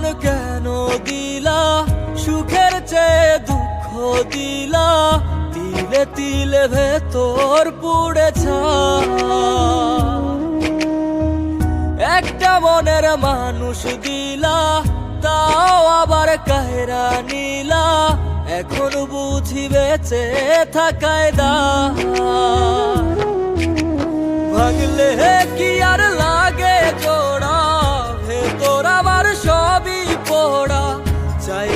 জীবন কেন দিলা? সুখের চেয়ে দুঃখ দিলা? তিলে তিলে ভেতর পুড়ে একটা মনের মানুষ দিলা, তাও আবার কাহেরা নিলা। এখন বুঝি বেঁচে থাকায় দা। ভাঙলে কি আর লাগে জোড়া